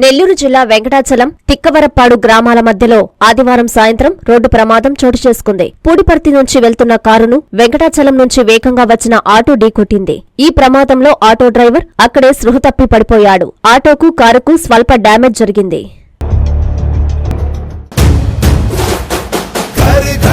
నెల్లూరు జిల్లా వెంకటాచలం తిక్కవరప్పాడు గ్రామాల మధ్యలో ఆదివారం సాయంత్రం రోడ్డు ప్రమాదం చోటు చేసుకుంది. పూడిపర్తి నుంచి వెళ్తున్న కారును వెంకటాచలం నుంచి వేగంగా వచ్చిన ఆటో ఢీకొట్టింది. ఈ ప్రమాదంలో ఆటో డ్రైవర్ అక్కడే స్పృహ తప్పి పడిపోయాడు. ఆటోకు కారుకు స్వల్ప డ్యామేజ్ జరిగింది. घर